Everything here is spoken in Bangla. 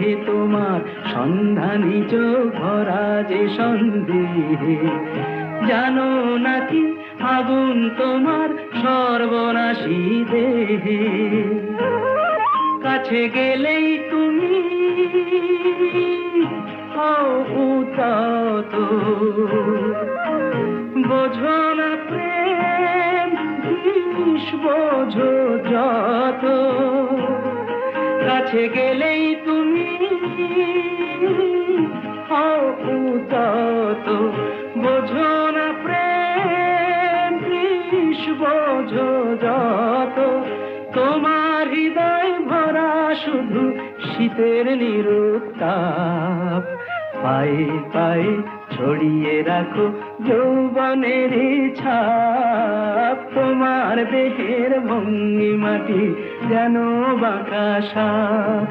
দেহে তোমার সন্ধানী চোখ ভরা যে সন্দেহে। জানো নাকি আগুন তোমার সর্বনাশী দেহে। কাছে গেলেই তুমি বোঝো না প্রেম বোঝো যত। কাছে গেলেই তুমি উতত বোঝো না প্রেম বোঝো যত। তোমার হৃদয় ভরা শুধু শীতের নিরুত্তাপ পায়ে পায়ে ছড়িয়ে রাখো যৌবনের ছাপ। তোমার দেহের ভঙ্গি মাটি যেন বাঁকা সাপ।